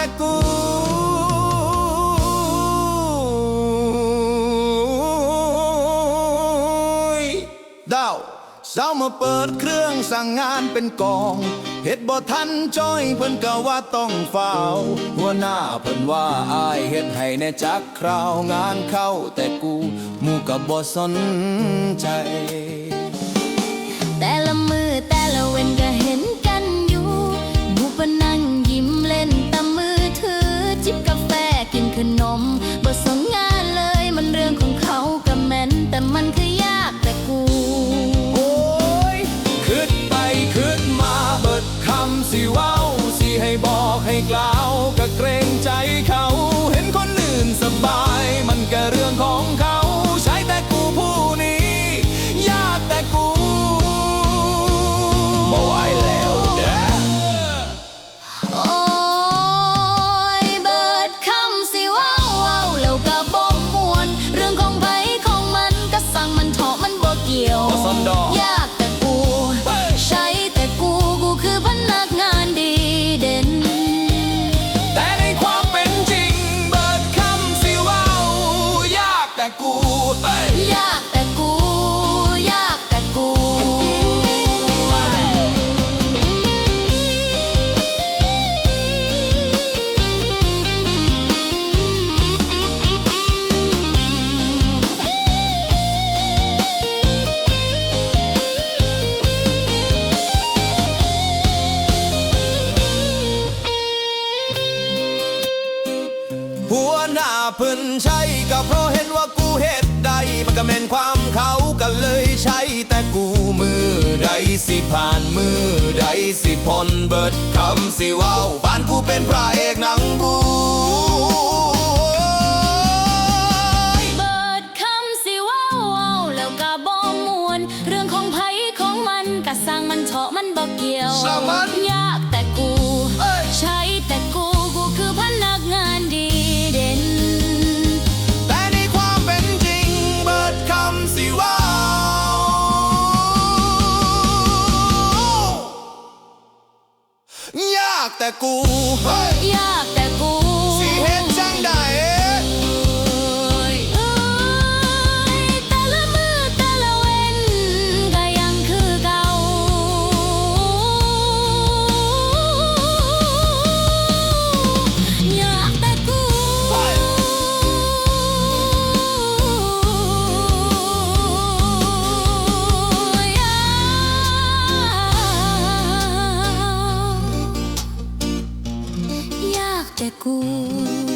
ระกูดาวเศร้ามาเปิดเครื่องสั่งงานเป็นกองเฮ็ดบ่ทันจ้อยเพิ่นก็ว่าต้องเฝ้า หัวหน้าเพิ่นว่าอายเฮ็ดให้แน่จักคราวงานเข้าแต่กู มูกับบ่สนใจ มันคือยากแต่กู โอ้ยคิดไปคิดมาเบิดคำสิเว้าสิให้บอกให้กล่าวก็เกรงใจเขา เห็นคนอื่นสบาย มันก็เรื่องของ ยยากแต่กู ยากแต่กู หัวหน้าเพิ่นใช่ก็เพราะเห็นว่า มันก็แม่นความเขาก็เลยใช้แต่กูมือใดสิผ่านมือใดสิพ้นเบิดคำสิเว้าบ้านกูเป็นพระเอกหนังบูเบิดคำสิว้าวว้าวแล้วก็บ่มวน เรื่องของไผของมันก็สั่งมันเถาะมันบ่เกี่ยวสามันยากาย ยากแต่กู